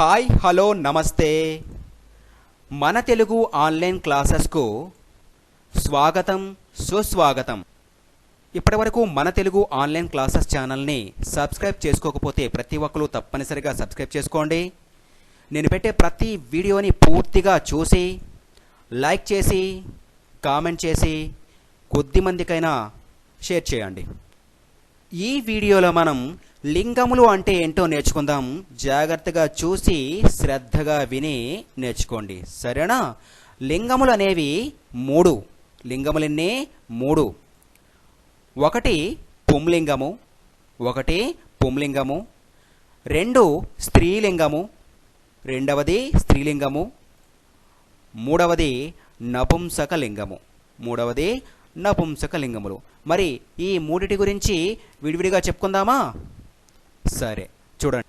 Hi hello నమస్తే. మన Telugu online క్లాసెస్కు స్వాగతం సుస్వాగతం. ఇప్పటివరకు మన తెలుగు ఆన్లైన్ క్లాసెస్ ఛానల్ని సబ్స్క్రైబ్ చేసుకోకపోతే ప్రతి ఒక్కరూ తప్పనిసరిగా సబ్స్క్రైబ్ చేసుకోండి. నేను పెట్టే ప్రతి వీడియోని పూర్తిగా చూసి లైక్ చేసి కామెంట్ చేసి కొద్ది మందికైనా షేర్ చేయండి. ఈ వీడియోలో మనం లింగములు అంటే ఏంటో నేర్చుకుందాం. జాగ్రత్తగా చూసి శ్రద్ధగా విని నేర్చుకోండి. సరేనా? లింగములు అనేవి మూడు. లింగములన్నీ మూడు. ఒకటి పుంలింగము ఒకటి పుంలింగము రెండు స్త్రీలింగము రెండవది స్త్రీలింగము మూడవది నపుంసక లింగము మూడవది నపుంసకలింగములు. మరి ఈ మూడిటి గురించి విడివిడిగా చెప్పుకుందామా? సరే చూడండి.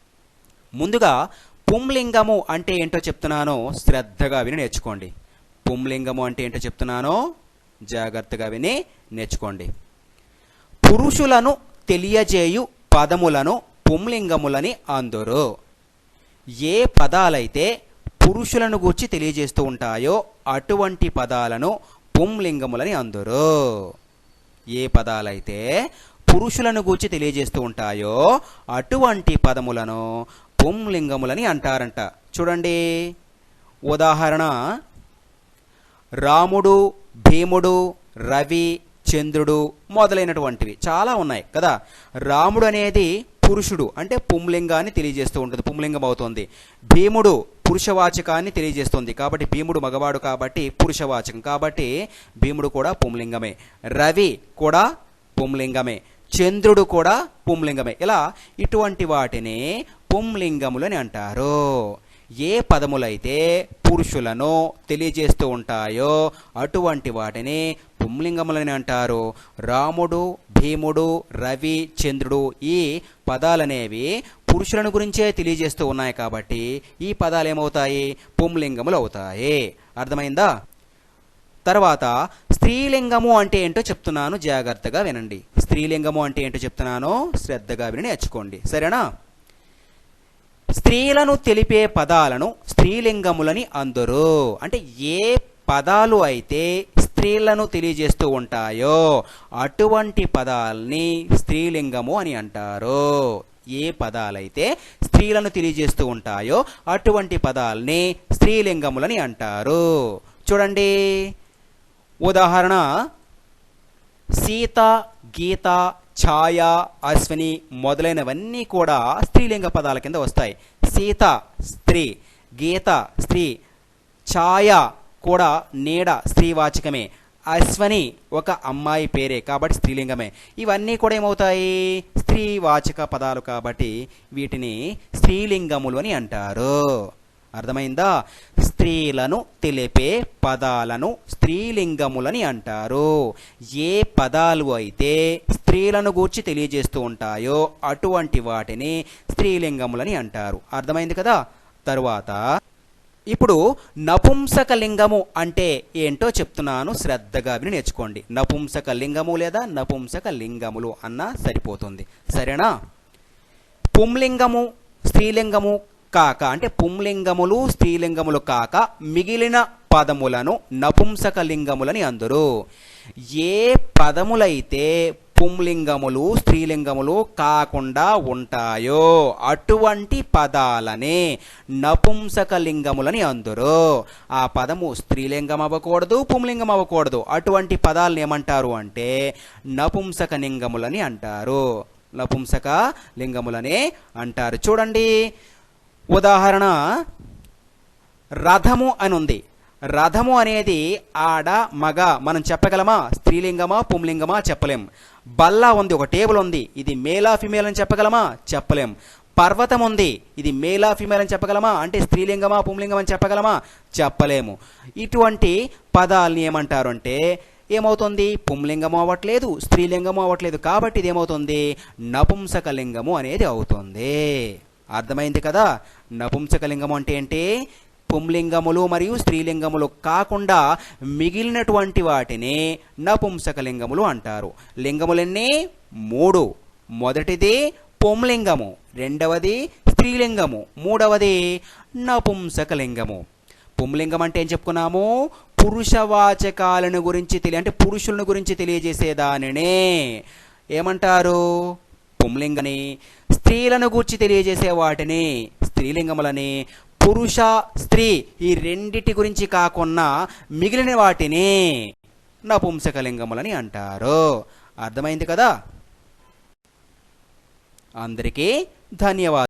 ముందుగా పుంలింగము అంటే ఏంటో చెప్తున్నానో శ్రద్ధగా విని నేర్చుకోండి. పుంలింగము అంటే ఏంటో చెప్తున్నానో జాగ్రత్తగా విని నేర్చుకోండి. పురుషులను తెలియజేయు పదములను పుంలింగములని అందరు. ఏ పదాలైతే పురుషులను గూర్చి తెలియజేస్తూ ఉంటాయో అటువంటి పదాలను పుంలింగములని అందురు. ఏ పదాలైతే పురుషులను గూర్చి తెలియజేస్తూ ఉంటాయో అటువంటి పదములను పుంలింగములని అంటారంట. చూడండి. ఉదాహరణ రాముడు భీముడు రవి చంద్రుడు మొదలైనటువంటివి చాలా ఉన్నాయి కదా. రాముడు అనేది పురుషుడు అంటే పుంలింగాన్ని తెలియజేస్తూ ఉంటుంది పుంలింగం అవుతుంది భీముడు పురుషవాచకాన్ని తెలియజేస్తుంది కాబట్టి భీముడు మగవాడు కాబట్టి పురుషవాచకం కాబట్టి భీముడు కూడా పుంలింగమే. రవి కూడా పుంలింగమే. చంద్రుడు కూడా పుంలింగమే. ఇలా ఇటువంటి వాటిని పుంలింగములని అంటారు. ఏ పదములైతే పురుషులను తెలియజేస్తూ ఉంటాయో అటువంటి వాటిని పుంలింగములని అంటారు. రాముడు భీముడు రవి చంద్రుడు ఈ పదాలనేవి పురుషులను గురించే తెలియజేస్తూ ఉన్నాయి కాబట్టి ఈ పదాలు ఏమవుతాయి పుంలింగములు అవుతాయి అర్థమైందా? తర్వాత స్త్రీలింగము అంటే ఏంటో చెప్తున్నాను జాగ్రత్తగా వినండి. స్త్రీలింగము అంటే ఏంటో చెప్తున్నాను శ్రద్ధగా విని నేర్చుకోండి. సరేనా? స్త్రీలను తెలిపే పదాలను స్త్రీలింగములని అందరు. అంటే ఏ పదాలు అయితే స్త్రీలను తెలియజేస్తూ ఉంటాయో అటువంటి పదాలని స్త్రీలింగము అని అంటారు. ఏ పదాలైతే స్త్రీలను తెలియజేస్తూ ఉంటాయో అటువంటి పదాలని స్త్రీలింగములని అంటారు. చూడండి. ఉదాహరణ సీత గీత ఛాయ అశ్విని మొదలైనవన్నీ కూడా స్త్రీలింగ పదాల కింద వస్తాయి. సీత స్త్రీ గీత స్త్రీ ఛాయ కూడా నీడ స్త్రీవాచకమే. అశ్వని ఒక అమ్మాయి పేరే కాబట్టి స్త్రీలింగమే. ఇవన్నీ కూడా ఏమవుతాయి? స్త్రీవాచక పదాలు కాబట్టి వీటిని స్త్రీలింగములు అని అంటారు. అర్థమైందా? స్త్రీలను తెలిపే పదాలను స్త్రీలింగములని అంటారు. ఏ పదాలు అయితే స్త్రీలను గూర్చి తెలియజేస్తూ ఉంటాయో అటువంటి వాటిని స్త్రీలింగములని అంటారు. అర్థమైంది కదా? తరువాత ఇప్పుడు నపుంసక లింగము అంటే ఏంటో చెప్తున్నాను. శ్రద్ధగా విని నేర్చుకోండి. నపుంసక లింగము లేదా నపుంసక లింగములు అన్న సరిపోతుంది. సరేనా? పుంలింగము స్త్రీలింగము కాక అంటే పుంలింగములు స్త్రీలింగములు కాక మిగిలిన పదములను నపుంసక లింగములని అందరు. ఏ పదములైతే పుంలింగములు స్త్రీలింగములు కాకుండా ఉంటాయో అటువంటి పదాలనే నపుంసక లింగములని అందరు. ఆ పదము స్త్రీలింగం అవ్వకూడదు పుంలింగం అవ్వకూడదు అటువంటి పదాలను ఏమంటారు అంటే నపుంసక లింగములని అంటారు. నపుంసక లింగములనే అంటారు. చూడండి. ఉదాహరణ రథము అని ఉంది రథము అనేది ఆడ మగ మనం చెప్పగలమా? స్త్రీలింగమా పుంలింగమా? చెప్పలేం. బల్ల ఉంది ఒక టేబుల్ ఉంది. ఇది మేలా ఫిమేల్ అని చెప్పగలమా? చెప్పలేం. పర్వతం ఉంది ఇది మేలా ఫిమేల్ అని చెప్పగలమా? అంటే స్త్రీలింగమా పుంలింగం అని చెప్పగలమా? చెప్పలేము. ఇటువంటి పదాలని ఏమంటారు అంటే ఏమవుతుంది? పుంలింగము అవ్వట్లేదు స్త్రీలింగము అవ్వట్లేదు. కాబట్టి ఇది ఏమవుతుంది నపుంసక లింగము అనేది అవుతుంది. అర్థమైంది కదా? నపుంసకలింగము అంటే ఏంటి? పుంలింగములు మరియు స్త్రీలింగములు కాకుండా మిగిలినటువంటి వాటిని నపుంసకలింగములు అంటారు. లింగములన్నీ మూడు. మొదటిది పుంలింగము రెండవది స్త్రీలింగము మూడవది నపుంసకలింగము. పుంలింగం అంటే ఏం చెప్పుకున్నాము? పురుషవాచకాలను గురించి తెలియ అంటే పురుషులను గురించి తెలియజేసే దానినే ఏమంటారు? పుంలింగని స్త్రీలను గూర్చి తెలియజేసే వాటిని స్త్రీలింగములని పురుష స్త్రీ ఈ రెండిటి గురించి కాకుండా మిగిలిన వాటిని నపుంసకలింగములని అంటారు. అర్థమైంది కదా? అందరికీ ధన్యవాదాలు